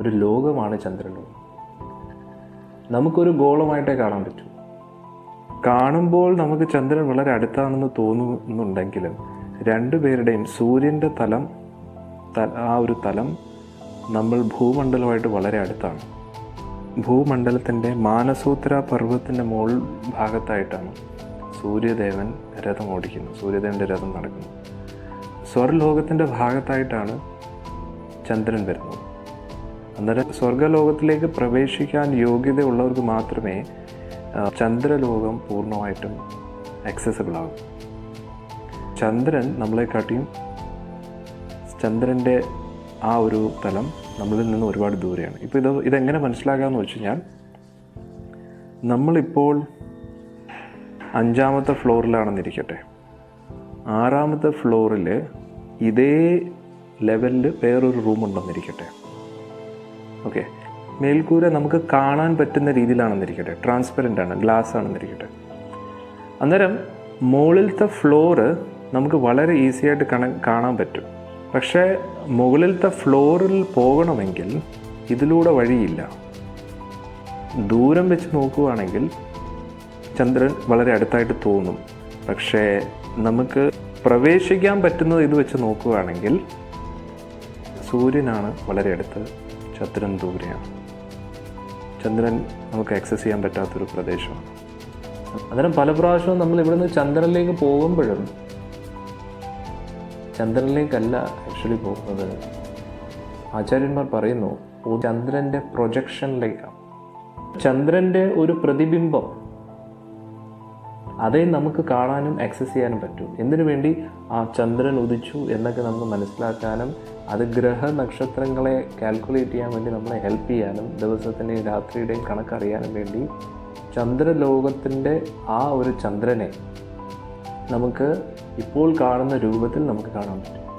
ഒരു ലോകമാണ് ചന്ദ്രലോകം നമുക്കൊരു ഗോളമായിട്ടേ കാണാൻ പറ്റൂ. കാണുമ്പോൾ നമുക്ക് ചന്ദ്രൻ വളരെ അടുത്താണെന്ന് തോന്നുന്നുണ്ടെങ്കിലും രണ്ടുപേരുടെയും സൂര്യന്റെ തലം ആ ഒരു തലം നമ്മൾ ഭൂമണ്ഡലമായിട്ട് വളരെ അടുത്താണ്. ഭൂമണ്ഡലത്തിന്റെ മാനസൂത്ര പർവതത്തിന്റെ മുകൾ ഭാഗത്തായിട്ടാണ് സൂര്യദേവൻ രഥം ഓടിക്കുന്നത് സൂര്യദേവന്റെ രഥം നടക്കുന്നത്. സ്വർലോകത്തിന്റെ ഭാഗത്തായിട്ടാണ് ചന്ദ്രൻ വരുന്നത്. അന്നേരം സ്വർഗലോകത്തിലേക്ക് പ്രവേശിക്കാൻ യോഗ്യതയുള്ളവർക്ക് മാത്രമേ ചന്ദ്രലോകം പൂർണമായിട്ടും ആക്സസിബിൾ ആകും ചന്ദ്രൻ നമ്മളെക്കാട്ടിയും ചന്ദ്രന്റെ ആ ഒരു തലം നമ്മളിൽ നിന്ന് ഒരുപാട് ദൂരെയാണ്. ഇപ്പോൾ ഇത് ഇതെങ്ങനെ മനസ്സിലാക്കാമെന്ന് വെച്ച് കഴിഞ്ഞാൽ നമ്മളിപ്പോൾ അഞ്ചാമത്തെ ഫ്ലോറിലാണെന്നിരിക്കട്ടെ ആറാമത്തെ ഫ്ലോറിൽ ഇതേ ലെവലിൽ വേറൊരു റൂം ഉണ്ടെന്നിരിക്കട്ടെ ഓക്കെ മേൽക്കൂര നമുക്ക് കാണാൻ പറ്റുന്ന രീതിയിലാണെന്നിരിക്കട്ടെ. ട്രാൻസ്പെറന്റ് ആണ് ഗ്ലാസ് ആണെന്നിരിക്കട്ടെ. അന്നേരം മുകളിലത്തെ ഫ്ലോറ് നമുക്ക് വളരെ ഈസി ആയിട്ട് കണ കാണാൻ പറ്റും. പക്ഷേ മുകളിലത്തെ ഫ്ലോറിൽ പോകണമെങ്കിൽ ഇതിലൂടെ വഴിയില്ല. ദൂരം വെച്ച് നോക്കുകയാണെങ്കിൽ ചന്ദ്രൻ വളരെ അടുത്തായിട്ട് തോന്നും. പക്ഷേ നമുക്ക് പ്രവേശിക്കാൻ പറ്റുന്നത് ഇത് വെച്ച് നോക്കുകയാണെങ്കിൽ സൂര്യനാണ് വളരെ അടുത്ത് ചന്ദ്രൻ ദൂരെയാണ്. ചന്ദ്രൻ നമുക്ക് ആക്സസ് ചെയ്യാൻ പറ്റാത്തൊരു പ്രദേശമാണ്. അന്നേരം പല പ്രാവശ്യവും നമ്മൾ ഇവിടുന്ന് ചന്ദ്രനിലേക്ക് പോകുമ്പോഴും ചന്ദ്രനിലേക്കല്ല ആക്ച്വലി പോകുന്നത്. ആചാര്യന്മാർ പറയുന്നു ചന്ദ്രന്റെ പ്രൊജക്ഷനിലേക്കാണ് ചന്ദ്രന്റെ ഒരു പ്രതിബിംബം അതേ നമുക്ക് കാണാനും ആക്സസ് ചെയ്യാനും പറ്റും. എന്തിനു വേണ്ടി? ആ ചന്ദ്രൻ ഉദിച്ചു എന്നൊക്കെ നമുക്ക് മനസ്സിലാക്കാനും അത് ഗ്രഹ നക്ഷത്രങ്ങളെ കാൽക്കുലേറ്റ് ചെയ്യാൻ വേണ്ടി നമ്മളെ ഹെൽപ്പ് ചെയ്യാനും ദിവസത്തിന്റെയും രാത്രിയുടെയും കണക്കറിയാനും വേണ്ടി ചന്ദ്രലോകത്തിന്റെ ആ ഒരു ചന്ദ്രനെ നമുക്ക് ഇപ്പോൾ കാണുന്ന രൂപത്തിൽ നമുക്ക് കാണാൻ പറ്റും.